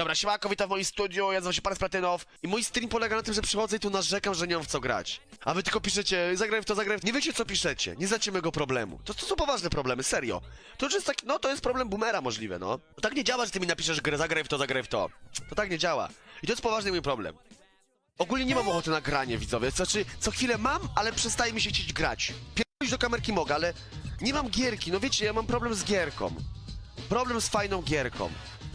Dobra, siemanko, witam w moim studiu, ja nazywam się Pan Platynow i mój stream polega na tym, że przychodzę i tu narzekam, że nie mam w co grać. A wy tylko piszecie, zagraj w to, zagraj w... Nie wiecie co piszecie, nie znacie mego problemu. To, to są poważne problemy, serio. To już jest tak, no to jest problem boomera możliwe, no. To tak nie działa, że ty mi napiszesz grę, zagraj w to, zagraj w to. To tak nie działa. I to jest poważny mój problem. Ogólnie nie mam ochoty na granie, widzowie. Znaczy, co chwilę mam, ale przestaje mi się chcieć grać. Pierdolić do kamerki mogę, ale nie mam gierki. No wiecie, ja mam problem z gierką. Problem z fajną gierką.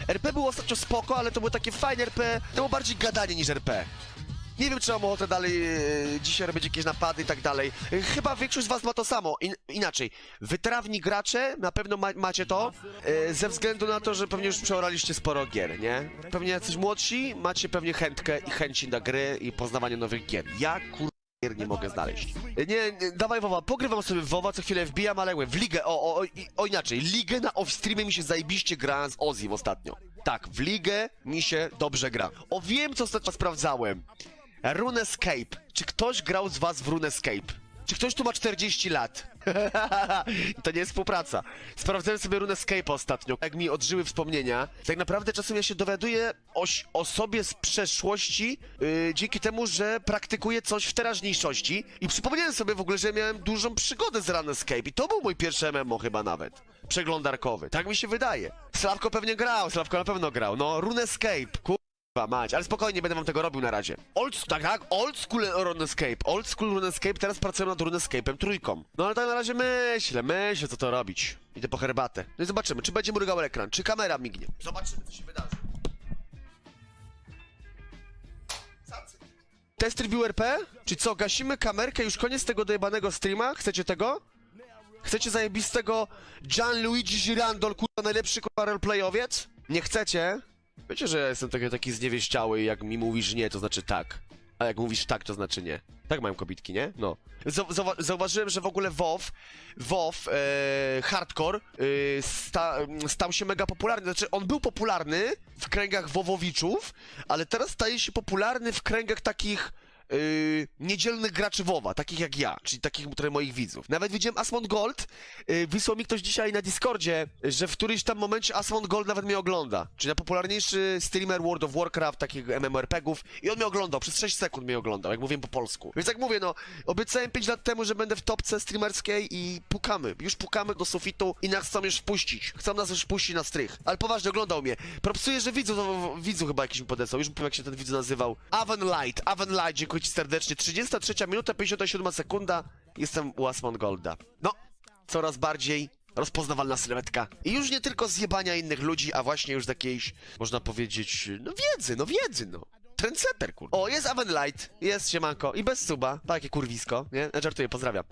RP było ostatnio spoko, ale to było takie fajne RP. To było bardziej gadanie niż RP. Nie wiem, czy mam ochotę dalej e, dzisiaj robić jakieś napady i tak dalej. E, Chyba większość z was ma to samo. In, inaczej, wytrawni gracze, na pewno ma, macie to, e, ze względu na to, że pewnie już przeoraliście sporo gier, nie? Pewnie jacyś młodsi macie pewnie chętkę i chęci na gry i poznawanie nowych gier. Ja kur... gier nie mogę znaleźć. Nie, nie dawaj Wowa, pogrywam sobie w Wowa, co chwilę wbijam, ale w ligę, o, o, o inaczej, ligę na off-streamie mi się zajebiście gra z Ozim ostatnio. Tak, w ligę mi się dobrze gra. O, wiem, co ostatnio sprawdzałem. RuneScape. Czy ktoś grał z was w RuneScape? Czy ktoś tu ma 40 lat? to nie jest współpraca. Sprawdzałem sobie RuneScape ostatnio, jak mi odżyły wspomnienia. Tak naprawdę czasem ja się dowiaduję o, o sobie z przeszłości yy, dzięki temu, że praktykuję coś w teraźniejszości i przypomniałem sobie w ogóle, że miałem dużą przygodę z RuneScape i to był mój pierwszy MMO chyba nawet. Przeglądarkowy. Tak mi się wydaje. Sławko pewnie grał, Sławko na pewno grał. No, RuneScape, kur... Mać, ale spokojnie, będę wam tego robił na razie. Old, tak, tak, old school RuneScape, old school RuneScape, teraz pracuję nad RuneScape'em trójką. No ale tak na razie myślę, myślę co to robić. Idę po herbatę. No i zobaczymy, czy będzie mrugał ekran, czy kamera mignie. Zobaczymy, co się wydarzy. Test review RP? Czy co, gasimy kamerkę, już koniec tego dojebanego streama? Chcecie tego? Chcecie zajebistego Gianluigi Girandol, kurwa, najlepszy kurwa roleplayowiec? Nie chcecie? Wiecie, że ja jestem taki, taki zniewieściały jak mi mówisz nie, to znaczy tak. A jak mówisz tak, to znaczy nie. Tak mają kobitki, nie? No. Zau- zauwa- zauważyłem, że w ogóle WoW, WoW, e, hardcore, e, sta, stał się mega popularny. Znaczy, on był popularny w kręgach WoWowiczów, ale teraz staje się popularny w kręgach takich yy, niedzielnych graczy WoWa, takich jak ja, czyli takich które moich widzów. Nawet widziałem Asmon Gold, yy, wysłał mi ktoś dzisiaj na Discordzie, że w którymś tam momencie Asmon Gold nawet mnie ogląda, czyli najpopularniejszy streamer World of Warcraft, takich MMORPGów i on mnie oglądał, przez 6 sekund mnie oglądał, jak mówiłem po polsku. Więc jak mówię, no, obiecałem 5 lat temu, że będę w topce streamerskiej i pukamy, już pukamy do sufitu i nas chcą już wpuścić, chcą nas już wpuścić na strych, ale poważnie oglądał mnie. Propsuję, że widzu, to, widzu chyba jakiś mi podesłał, już powiem jak się ten widz nazywał. Aven Light, Aven Light, dziękuję ci serdecznie. 33 minuta, 57 sekunda, jestem u Asmon Golda. No, coraz bardziej rozpoznawalna sylwetka. I już nie tylko zjebania innych ludzi, a właśnie już z jakiejś, można powiedzieć, no wiedzy, no wiedzy, no. Trendsetter, kur... O, jest Avenlight, jest siemanko i bez suba, takie kurwisko, nie? Żartuję, pozdrawiam.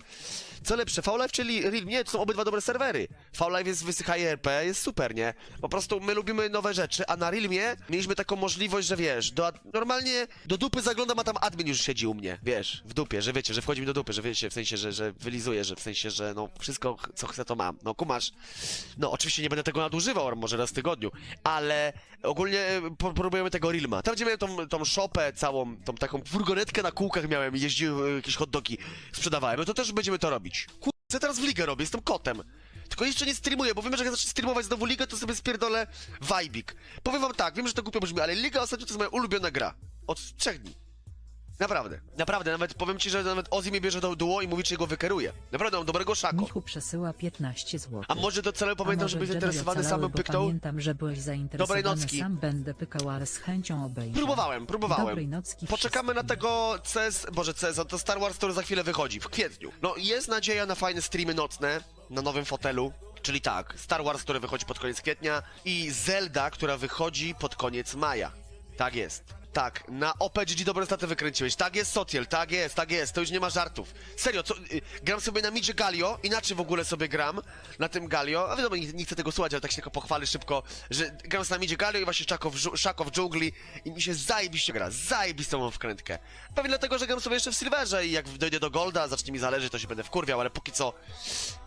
Co lepsze, V-Live czyli Real? Nie, to są obydwa dobre serwery. V-Live jest wysycha RP, jest super, nie? Po prostu my lubimy nowe rzeczy, a na Realmie mieliśmy taką możliwość, że wiesz, do, normalnie do dupy zaglądam, a tam admin już siedzi u mnie, wiesz, w dupie, że wiecie, że wchodzi mi do dupy, że wiecie, w sensie, że, że wylizuje, że w sensie, że no wszystko, co chcę, to mam. No kumasz. No oczywiście nie będę tego nadużywał, może raz w tygodniu, ale ogólnie próbujemy tego Realma. Tam, gdzie miałem tą, tą shopę całą, tą taką furgonetkę na kółkach miałem i jeździłem, e, jakieś hot dogi sprzedawałem, no to też będziemy to robić. Kurczę, teraz w ligę robię, jestem kotem. Tylko jeszcze nie streamuję, bo wiem, że jak zacznę streamować znowu ligę, to sobie spierdolę Vibik. Powiem wam tak, wiem, że to głupio brzmi, ale liga ostatnio to jest moja ulubiona gra. Od trzech dni. Naprawdę, naprawdę, nawet powiem ci, że nawet Ozzy mnie bierze do duo i mówi, czy go wykeruje. Naprawdę, mam dobrego szako. Michu przesyła 15 zł. A może docelowo pamiętam, że byłeś zainteresowany samym pykną? Pamiętam, że byłeś zainteresowany Dobrej nocki. sam będę pykał, ale z chęcią obejrzę. Próbowałem, próbowałem. Dobrej nocki Poczekamy na wszystkim. tego CS, boże CS, to Star Wars, który za chwilę wychodzi, w kwietniu. No jest nadzieja na fajne streamy nocne, na nowym fotelu. Czyli tak, Star Wars, który wychodzi pod koniec kwietnia i Zelda, która wychodzi pod koniec maja. Tak jest. Tak, na OPGG dobre staty wykręciłeś. Tak jest, Sotiel, tak jest, tak jest, to już nie ma żartów. Serio, co, y, gram sobie na midzie Galio, inaczej w ogóle sobie gram na tym Galio, a wiadomo, nie, nie chcę tego słuchać, ale tak się tylko pochwalę szybko, że gram sobie na midzie Galio i właśnie Szako w, dżungli i mi się zajebiście gra, zajebistą mam wkrętkę. Pewnie dlatego, że gram sobie jeszcze w Silverze i jak dojdę do Golda, zacznie mi zależeć, to się będę wkurwiał, ale póki co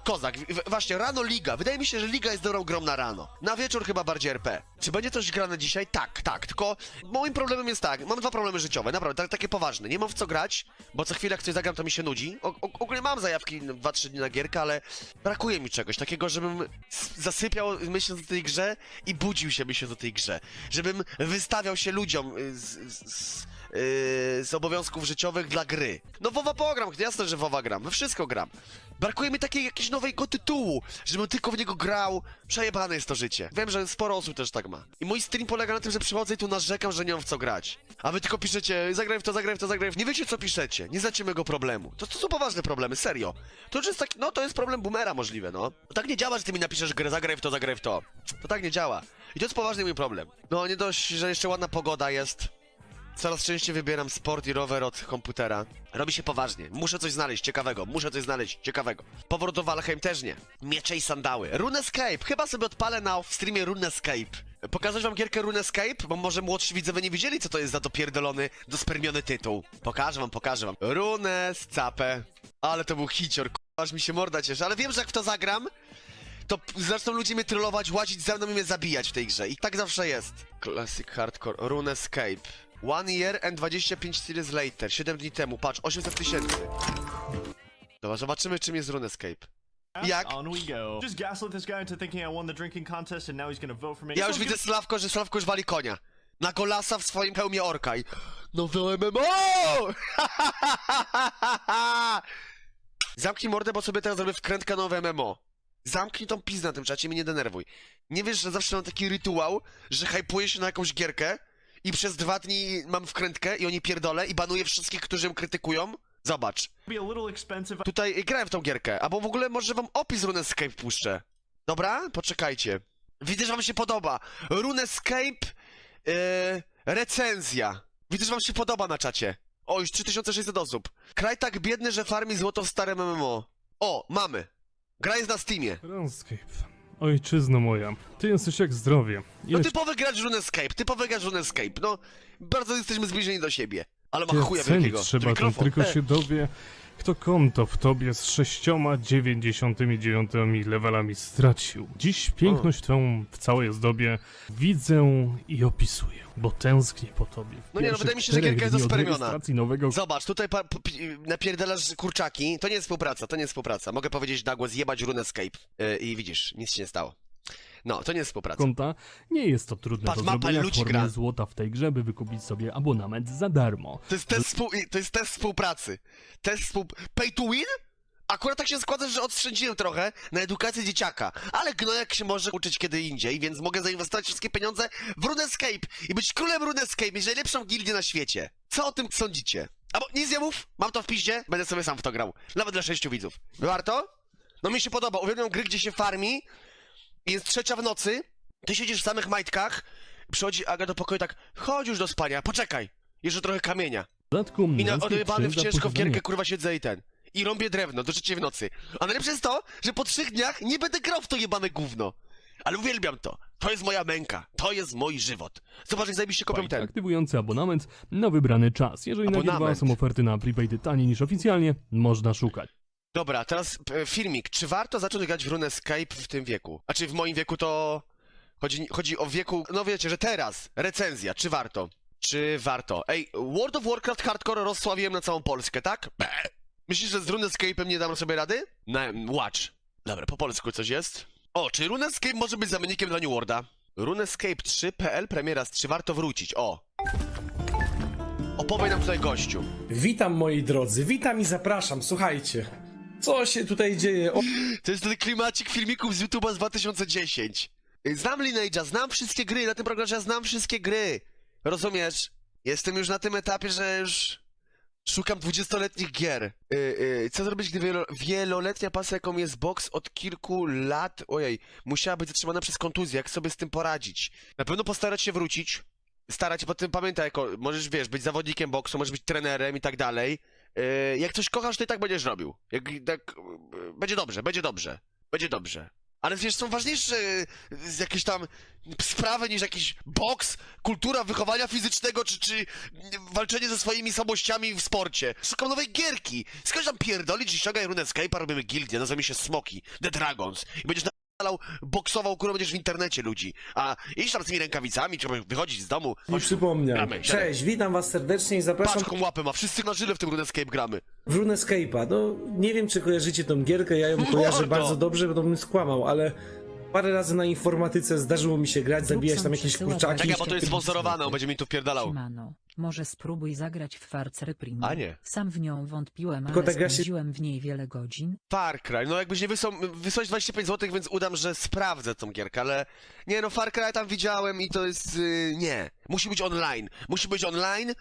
Kozak, właśnie, rano Liga. Wydaje mi się, że Liga jest dobrą grą na rano. Na wieczór chyba bardziej RP. Czy będzie coś grane dzisiaj? Tak, tak. Tylko moim problemem jest tak, mam dwa problemy życiowe, naprawdę, tak, takie poważne. Nie mam w co grać, bo co chwilę jak coś zagram, to mi się nudzi. O, o, ogólnie mam zajawki 2-3 dni na gierkę, ale brakuje mi czegoś takiego, żebym zasypiał myśląc o tej grze i budził się myśląc o tej grze. Żebym wystawiał się ludziom y, z, z, z, y, z obowiązków życiowych dla gry. No WoWa pogram, jasne, że WoWa gram, we wszystko gram. Brakuje mi takiej jakiegoś nowego tytułu, żebym tylko w niego grał. Przejebane jest to życie. Wiem, że sporo osób też tak ma. I mój stream polega na tym, że przychodzę i tu narzekam, że nie mam w co grać. A wy tylko piszecie, zagraj w to, zagraj w to, zagraj w... Nie wiecie, co piszecie. Nie znacie mojego problemu. To, to są poważne problemy, serio. To już jest tak, no to jest problem boomera możliwe, no. To tak nie działa, że ty mi napiszesz grę, zagraj w to, zagraj w to. To tak nie działa. I to jest poważny mój problem. No nie dość, że jeszcze ładna pogoda jest. Coraz częściej wybieram sport i rower od komputera. Robi się poważnie. Muszę coś znaleźć ciekawego. Muszę coś znaleźć ciekawego. Powrót do Valheim też nie. Miecze i sandały. RuneScape. Chyba sobie odpalę na streamie RuneScape. Pokazać wam gierkę RuneScape? Bo może młodsi widzowie nie wiedzieli, co to jest za to pierdolony, dospermiony tytuł. Pokażę wam, pokażę wam. RuneScape. Ale to był hicior, k***a, aż mi się morda cieszy. Ale wiem, że jak w to zagram, to zaczną ludzie mnie trollować, łazić ze mną i mnie zabijać w tej grze. I tak zawsze jest. Classic Hardcore, RuneScape. One year and 25 series later. 7 dni temu, patrz, 800 tysięcy. Dobra, zobaczymy czym jest RuneScape. Jak? On we go. Just gaslit this guy into thinking I won the drinking contest and now he's gonna vote for me. Ja już widzę. Sławko, że Sławko już wali konia. Na golasa w swoim hełmie orka i... Nowe MMO! Zamknij mordę, bo sobie teraz zrobię wkrętkę nowe MMO. Zamknij tą pizdę na tym czacie, mnie nie denerwuj. Nie wiesz, że zawsze mam taki rytuał, że hypuję się na jakąś gierkę i przez dwa dni mam wkrętkę i oni pierdolę i banuję wszystkich, którzy ją krytykują? Zobacz. Be a little expensive. Tutaj grałem w tą gierkę, albo w ogóle może wam opis RuneScape puszczę. Dobra? Poczekajcie. Widzę, że wam się podoba. RuneScape yy, recenzja. Widzę, że wam się podoba na czacie. O, już 3600 osób. Kraj tak biedny, że farmi złoto w starym MMO. O, mamy. Gra jest na Steamie. RuneScape. Ojczyzno moja, ty jesteś jak zdrowie. No Ile typowy gracz RuneScape, typowy gracz RuneScape. No, bardzo jesteśmy zbliżeni do siebie. Ale ma chuja wielkiego. trzeba, to Mikrofon. tylko E. się dowie, kto konto w tobie z sześcioma dziewięćdziesiątymi levelami stracił. Dziś piękność twą w całej ozdobie widzę i opisuję, bo tęsknię po tobie. W No nie, no, pierwszych wydaje mi się, że czterech gierka jest dni od dospermiona. rejestracji nowego Zobacz, tutaj pa, pi- napierdalasz kurczaki. To nie jest współpraca, to nie jest współpraca. Mogę powiedzieć na głos jebać RuneScape. Yy, I widzisz, nic się nie stało. No, to nie jest współpraca. konta, nie jest to trudne Patrz, do mapa zrobienia w ludzi formie gra. złota w tej grze, by wykupić sobie abonament za darmo. To jest test, współ, to jest test współpracy. Test współ... Pay to win? Akurat tak się składa, że odstrzędziłem trochę na edukację dzieciaka, ale gnojak się może uczyć kiedy indziej, więc mogę zainwestować wszystkie pieniądze w RuneScape i być królem RuneScape, mieć najlepszą gildię na świecie. Co o tym sądzicie? Albo nic nie mów, mam to w piździe, będę sobie sam w to grał. Nawet dla sześciu widzów. Warto? No mi się podoba, uwielbiam gry, gdzie się farmi jest trzecia w nocy, ty siedzisz w samych majtkach, przychodzi Aga do pokoju tak, chodź już do spania, poczekaj, jeszcze trochę kamienia. W dodatku I na odjebany w posiadanie gierkę kurwa siedzę i ten. I rąbię drewno do trzeciej w nocy. A najlepsze jest to, że po trzech dniach nie będę grał w to jebane gówno. Ale uwielbiam to. To jest moja męka. To jest mój żywot. Zobacz, jak zajebiście kopią ten. aktywujący abonament na wybrany czas. Jeżeli na Abonament. Gierwa są oferty na prepaid taniej niż oficjalnie, można szukać. Dobra, teraz filmik. Czy warto zacząć grać w RuneScape w tym wieku? A czy w moim wieku to... Chodzi, chodzi o wieku... No wiecie, że teraz. Recenzja. Czy warto? Czy warto? Ej, World of Warcraft Hardcore rozsławiłem na całą Polskę, tak? Be. Myślisz, że z RuneScape'em nie dam sobie rady? Na, watch. Dobra, po polsku coś jest? O, czy RuneScape może być zamiennikiem dla New Worlda? RuneScape 3.pl premiera z 3 warto wrócić. O. Opowie nam tutaj gościu. Witam moi drodzy, witam i zapraszam, słuchajcie. Co się tutaj dzieje? O, To jest ten klimacik filmików z YouTube'a z 2010. Znam Lineage'a, znam wszystkie gry, na tym programie znam wszystkie gry. Rozumiesz? Jestem już na tym etapie, że już szukam 20-letnich gier. Yy, yy, co zrobić, gdy wielo wieloletnia pasja, jaką jest box od kilku lat, ojej, musiała być zatrzymana przez kontuzję, jak sobie z tym poradzić? Na pewno postarać się wrócić, starać się, potem pamiętaj, jako, możesz, wiesz, być zawodnikiem boksu, możesz być trenerem i tak dalej. Yy, jak coś kochasz, to i tak będziesz robił. Jak, tak, yy, będzie dobrze, będzie dobrze. Będzie dobrze. Ale wiesz, są ważniejsze z jakieś tam sprawy niż jakiś boks, kultura wychowania fizycznego, czy, czy walczenie ze swoimi słabościami w sporcie. Szukam nowej gierki. Skądś tam pierdolić i ściągaj RuneScape'a, robimy gildię, nazywamy się Smoki, The Dragons. I będziesz na napierdalał, boksował, kurwa, będziesz w internecie ludzi. A iść tam z tymi rękawicami, trzeba wychodzić z domu. Nie Chodź tu, przypomniał. gramy, siadaj. Cześć, witam was serdecznie i zapraszam Patrz, jaką łapę ma, wszyscy na żyle w tym RuneScape gramy. w RuneScape'a. No, nie wiem czy kojarzycie tą gierkę, ja ją Mordo! kojarzę bardzo dobrze, bo bym skłamał, ale parę razy na informatyce zdarzyło mi się grać, zabijać tam jakieś kurczaki. Czekaj, bo to jest sponsorowane, on będzie mi tu wpierdalał. Siemano, może spróbuj zagrać w Farce Primo. A nie. Sam w nią wątpiłem, Tylko ale ta gra się- spędziłem w niej wiele godzin. Far Cry, no jakbyś nie wysłał, wysłałeś 25 zł, więc udam, że sprawdzę tą gierkę, ale nie no, Far Cry tam widziałem i to jest, yy, nie. Musi być online, musi być online,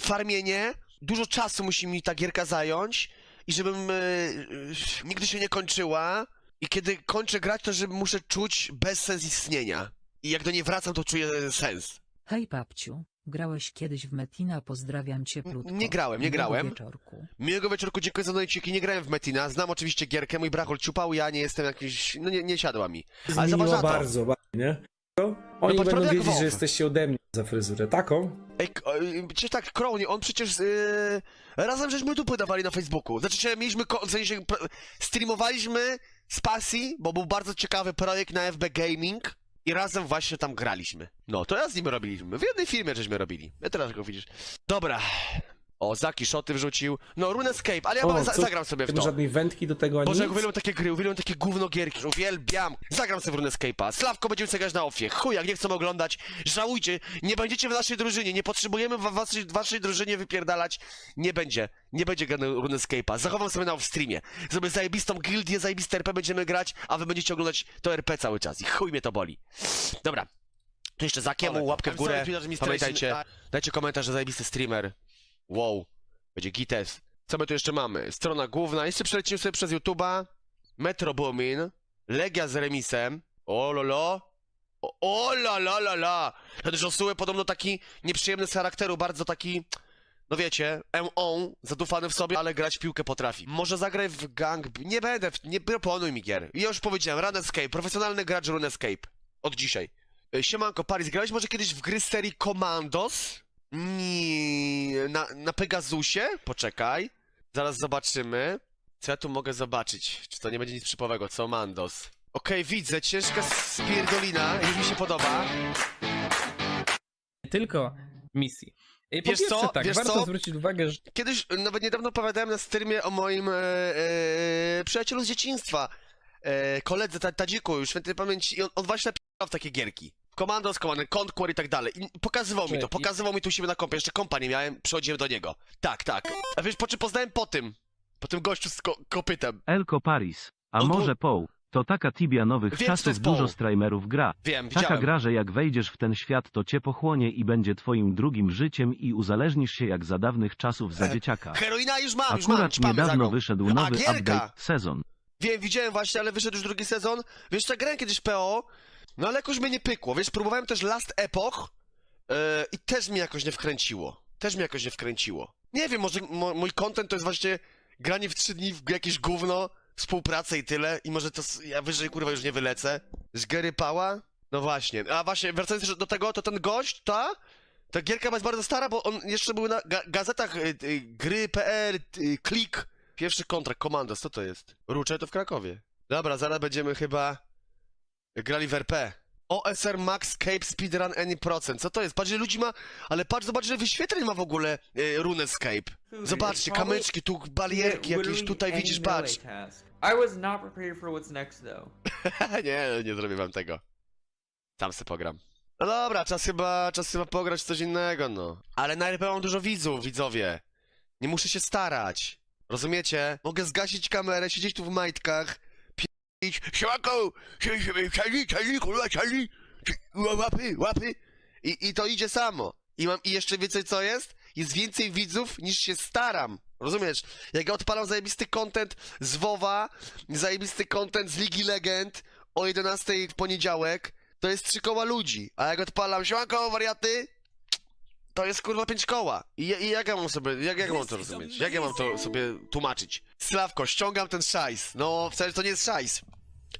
farmienie, dużo czasu musi mi ta gierka zająć i żebym yy, nigdy się nie kończyła i kiedy kończę grać, to że muszę czuć bezsens istnienia. I jak do niej wracam, to czuję sens. Hej papciu, grałeś kiedyś w Metina, pozdrawiam cię plutko. nie grałem, nie Miłego grałem. Wieczorku. Miłego wieczorku, dziękuję za donajciki, nie grałem w Metina, znam oczywiście gierkę, mój brachol ciupał, ja nie jestem jakiś, no nie, nie siadła mi. Ale zobacz Zmieniło na to. bardzo, bardzo, nie? To Oni patrz, będą wiedzieć, WoW. że jesteście ode mnie za fryzurę. Taką? Ej, k- oj, przecież tak, Crownie, on przecież yy, razem żeśmy dupy dawali na Facebooku. Znaczy, że mieliśmy, ko- w sensie, pr- streamowaliśmy z pasji, bo był bardzo ciekawy projekt na FB Gaming i razem właśnie tam graliśmy. No, to ja z nim robiliśmy. W jednej firmie żeśmy robili. Ja teraz go widzisz. Dobra. O, Zaki szoty wrzucił. No, RuneScape, ale ja O, za- co- zagram sobie w Nie ma to. żadnej wędki do tego ani Boże, jak nic? uwielbiam takie gry, uwielbiam takie gówno gierki, uwielbiam. Zagram sobie w RuneScape'a. Slawko będziemy sobie grać na ofie. Chuj, jak nie chcemy oglądać, żałujcie, nie będziecie w naszej drużynie, nie potrzebujemy w waszej, waszej drużynie wypierdalać. Nie będzie, nie będzie grany RuneScape'a. Zachowam sobie na off-streamie. Zrobię zajebistą gildię, zajebiste RP będziemy grać, a wy będziecie oglądać to RP cały czas i chuj mnie to boli. Dobra. Tu jeszcze Zakiemu, łapkę w górę. Pamiętajcie, dajcie komentarz, że zajebisty streamer. Wow. Będzie gites. Co my tu jeszcze mamy? Strona główna. Jeszcze przelecimy sobie przez YouTube'a. Metro Boomin. Legia z remisem. O lolo. O, o la la la la. Josue podobno taki nieprzyjemny z charakteru, bardzo taki... No wiecie, on zadufany w sobie, ale grać w piłkę potrafi. Może zagraj w gang... Nie będę, nie proponuj mi gier. Ja już powiedziałem, RuneScape, profesjonalny gracz RuneScape. Od dzisiaj. Y, Siemanko, Paris, grałeś może kiedyś w gry serii Commandos? Nie, na, na Pegasusie? Poczekaj. Zaraz zobaczymy. Co ja tu mogę zobaczyć? Czy to nie będzie nic przypowego, co Mandos? Okej, widzę, ciężka spierdolina, już mi się podoba. tylko misji. I po Wiesz pierwsze co? tak, Wiesz warto co? zwrócić uwagę, że Kiedyś, nawet niedawno opowiadałem na streamie o moim e, e, przyjacielu z dzieciństwa. E, koledze Ta- Tadziku, już świętej pamięci, i on, on właśnie napisał w takie gierki. Commandos, Command Conquer i tak dalej. I pokazywał mi to, Czekaj. pokazywał mi tu siebie na kompie, jeszcze kompa nie miałem, przychodziłem do niego. Tak, tak. A wiesz, po czym poznałem po tym? Po tym gościu z ko kopytem. Elko Paris. A On był- może Poł? To taka tibia nowych Wiem, to czasów jest Poł. dużo streamerów gra. Wiem, Taka widziałem. gra, że jak wejdziesz w ten świat, to cię pochłonie i będzie twoim drugim życiem i uzależnisz się jak za dawnych czasów za dzieciaka. Heroina już mam, już mam, Akurat za niedawno nią. wyszedł nowy gierka! update sezon. Wiem, widziałem właśnie, ale wyszedł już drugi sezon. Wiesz, co, grałem kiedyś PO, no ale jakoś mnie nie pykło. Wiesz, próbowałem też Last Epoch yy, i też mnie jakoś nie wkręciło. Też mnie jakoś nie wkręciło. Nie wiem, może mo, mój content to jest właśnie granie w trzy dni w jakieś gówno, współpracę i tyle. I może to ja wyżej kurwa już nie wylecę. Z Gary Pała? No właśnie. A właśnie, wracając do tego, to ten gość, ta... Ta gierka jest bardzo stara, bo on jeszcze był na ga gazetach y, y, gry.pl, y, klik. Pierwszy kontrakt, Komandos, co to jest? Rucze to w Krakowie. Dobra, zaraz będziemy chyba grali w RP. OSR Max Cape Speedrun Any Procent. Co to jest? Patrz, ile ludzi ma... Ale patrz, zobacz, ile wyświetleń ma w ogóle y, RuneScape. Zobaczcie, kamyczki, tu barierki jakieś, tutaj widzisz, patrz. I was not prepared for what's next though. nie, nie zrobię wam tego. Tam se pogram. No dobra, czas chyba, czas chyba pograć w coś innego, no. Ale na RP mam dużo widzów, widzowie. Nie muszę się starać. Rozumiecie? Mogę zgasić kamerę, siedzieć tu w majtkach, pić, siłako, siali, siali, kurwa, siali, łapy, łapy. I, I to idzie samo. I mam, i jeszcze więcej co jest? Jest więcej widzów niż się staram. Rozumiesz? Jak ja odpalam zajebisty content z WoWa, zajebisty content z Ligi Legend o 11 w poniedziałek, to jest trzy koła ludzi. A jak odpalam siemanko, wariaty, to jest kurwa pięć koła. I, I jak ja mam sobie, jak, jak mam to rozumieć? Jak ja mam to sobie tłumaczyć? Slawko, ściągam ten szajs. No, wcale to nie jest szajs.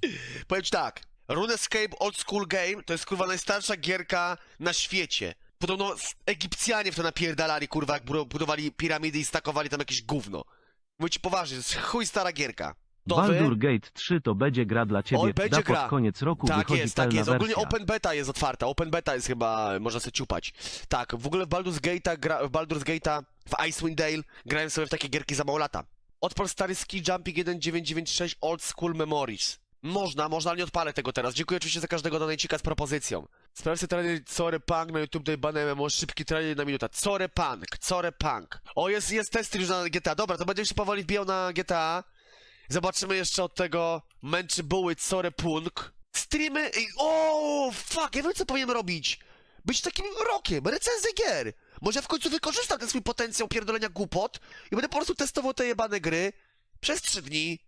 Powiem ci tak. RuneScape Old School Game to jest kurwa najstarsza gierka na świecie. Podobno Egipcjanie w to napierdalali, kurwa, jak budowali piramidy i stakowali tam jakieś gówno. Mówię ci poważnie, to jest chuj stara gierka. Nowy. Baldur Gate 3 to będzie gra dla ciebie. Oj, będzie da pod gra. koniec roku Tak wychodzi jest, tak jest. Ogólnie wersja. open beta jest otwarta. Open beta jest chyba, można sobie ciupać. Tak, w ogóle w Baldur's Gate'a, gra, w Baldur's Gate'a, w Icewind Dale grałem sobie w takie gierki za mało lata. Odpal stary Ski Jumping 1996 Old School Memories. Można, można, ale nie odpalę tego teraz. Dziękuję oczywiście za każdego donajcika z propozycją. Sprawdź sobie trailer Core Punk na YouTube, dojebane MMO, szybki trailer na minutę. Core Punk, Core Punk. O, jest, jest test już na GTA. Dobra, to będziemy się powoli wbijał na GTA. Zobaczymy jeszcze od tego męczy buły Core Punk. Streamy... i- O, fuck, ja wiem co powinien robić. Być takim rokiem, recenzję gier. Może ja w końcu wykorzystam ten swój potencjał pierdolenia głupot i będę po prostu testował te jebane gry przez trzy dni.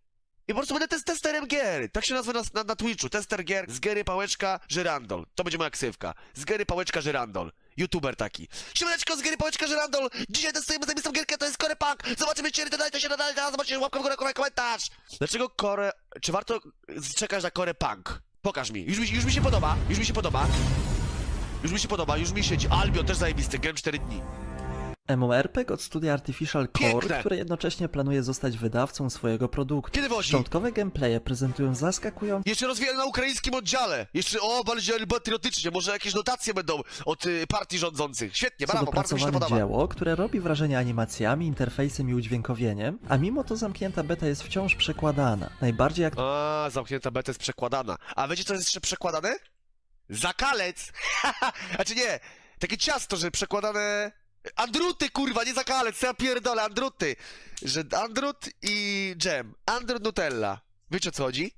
I po prostu będę test testerem gier. Tak się nazwę na, na, na Twitchu. Tester gier z Gery Pałeczka Żyrandol. To będzie moja ksywka. Z Gery Pałeczka Żyrandol. YouTuber taki. Siemaneczko z Gery Pałeczka Żyrandol. Dzisiaj testujemy zajebistą gierkę, to jest Core Punk. Zobaczymy, czy to to się nadal, teraz zobaczycie łapkę w górę, kom- komentarz. Dlaczego Core... Czy warto czekać na Core Punk? Pokaż mi. Już mi, już mi się podoba. Już mi się podoba. Już mi się podoba, już mi siedzi. Albion też zajebisty, grałem 4 dni. MMORPG od studia Artificial Core, Piękne. które jednocześnie planuje zostać wydawcą swojego produktu. Kiedy wozi? Szczątkowe gameplaye prezentują zaskakujące Jeszcze rozwijane na ukraińskim oddziale. Jeszcze, o, bardziej patriotycznie. Może jakieś notacje będą od y, partii rządzących. Świetnie, brawo, bardzo mi się to podoba. dzieło, które robi wrażenie animacjami, interfejsem i udźwiękowieniem, a mimo to zamknięta beta jest wciąż przekładana. Najbardziej jak A, zamknięta beta jest przekładana. A wiecie, co jest jeszcze przekładane? Zakalec! znaczy nie, takie ciasto, że przekładane... Andruty, kurwa, nie zakalec, co ja pierdolę, andruty! Że andrut i dżem. Andrut Nutella. Wiecie, o co chodzi?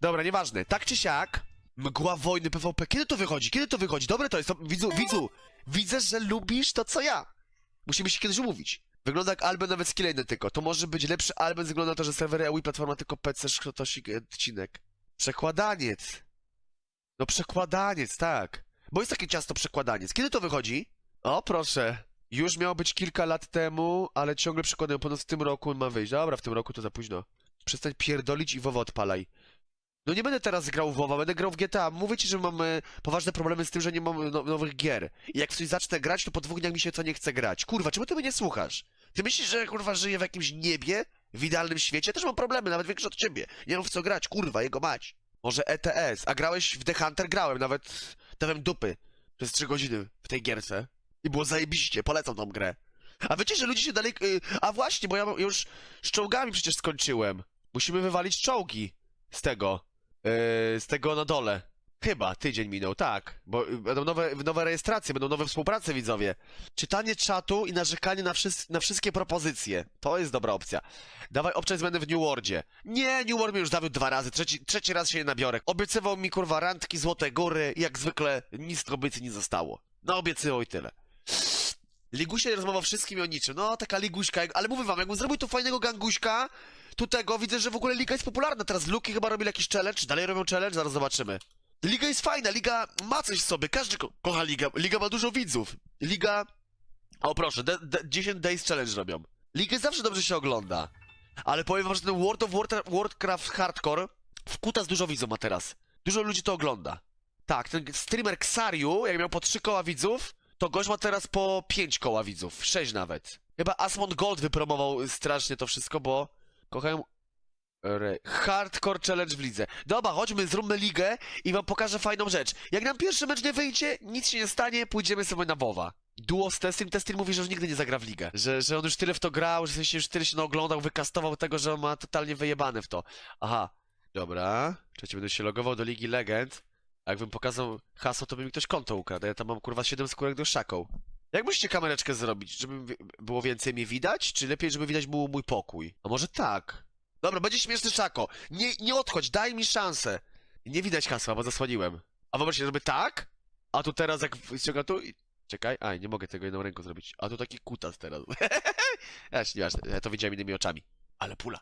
Dobra, nieważne. Tak czy siak, mgła wojny PvP. Kiedy to wychodzi? Kiedy to wychodzi? Dobre to jest. To, widzu, widzu, widzę, że lubisz to, co ja. Musimy się kiedyś umówić. Wygląda jak Alben nawet skillejny tylko. To może być lepszy Alben, ze względu na to, że serwery EU i platforma tylko PC, szkrotosik, odcinek. Przekładaniec. No przekładaniec, tak. Bo jest takie ciasto przekładaniec. Kiedy to wychodzi? O, proszę. Już miało być kilka lat temu, ale ciągle przekładają. Ponad w tym roku ma wyjść. Dobra, w tym roku to za późno. Przestań pierdolić i WoWa odpalaj. No nie będę teraz grał w WoWa, będę grał w GTA. Mówię ci, że mamy poważne problemy z tym, że nie mamy no nowych gier. I jak w coś zacznę grać, to po dwóch dniach mi się co nie chce grać. Kurwa, czemu ty mnie nie słuchasz? Ty myślisz, że kurwa żyję w jakimś niebie? W idealnym świecie? Też mam problemy, nawet większe od ciebie. Nie mam w co grać, kurwa, jego mać. Może ETS. A grałeś w The Hunter? Grałem, nawet dałem dupy przez trzy godziny w tej gierce. I było zajebiście, polecam tą grę. A wiecie, że ludzie się dalej... y, A właśnie, bo ja już z czołgami przecież skończyłem. Musimy wywalić czołgi z tego. Yy, z tego na dole. Chyba, tydzień minął, tak. Bo y, będą nowe, nowe rejestracje, będą nowe współprace, widzowie. Czytanie czatu i narzekanie na, wszys- na wszystkie propozycje. To jest dobra opcja. Dawaj obczaj zmiany w New Worldzie. Nie, New World mnie już zawiódł dwa razy, trzeci, trzeci raz się nie nabiorę. Obiecywał mi, kurwa, randki, złote góry jak zwykle nic obietnic nie zostało. No, obiecywał i tyle. Ligusia nie rozmawiał o wszystkim i o niczym. No, taka liguśka, ale mówię wam, jakbym zrobił tu fajnego ganguśka, tu tego, widzę, że w ogóle liga jest popularna. Teraz Luki chyba robili jakiś challenge, dalej robią challenge, zaraz zobaczymy. Liga jest fajna, liga ma coś w sobie, każdy ko kocha ligę. Liga ma dużo widzów. Liga... O proszę, de, de, 10 Days Challenge robią. Ligę zawsze dobrze się ogląda. Ale powiem wam, że ten World of Warcraft, Warcraft Hardcore w kutas dużo widzów ma teraz. Dużo ludzi to ogląda. Tak, ten streamer Xariu, jak miał po 3 koła widzów, to gość ma teraz po 5 koła widzów, 6 nawet. Chyba Asmon Gold wypromował strasznie to wszystko, bo kochają Re... Hardcore Challenge w lidze. Dobra, chodźmy, zróbmy ligę i wam pokażę fajną rzecz. Jak nam pierwszy mecz nie wyjdzie, nic się nie stanie, pójdziemy sobie na WoWa. Duo z Testim, Testim mówi, że już nigdy nie zagra w ligę. Że, że on już tyle w to grał, że się już tyle się naoglądał, wykastował tego, że on ma totalnie wyjebane w to. Aha, dobra. Czekajcie, będę się logował do Ligi Legend. Jakbym pokazał hasło, to by mi ktoś konto ukradł. Ja tam mam kurwa 7 skórek do szaką. Jak musicie kamereczkę zrobić? Żeby było więcej mnie widać? Czy lepiej, żeby widać było mój pokój? A może tak? Dobra, będzie śmieszny szako. Nie, nie odchodź, daj mi szansę. Nie widać hasła, bo zasłoniłem. A wyobraźcie, żeby tak? A tu teraz jak ściągam tu. Czekaj, aj, nie mogę tego jedną ręką zrobić. A tu taki kutas teraz. Aż nieważne, ja to widziałem innymi oczami. Ale pula.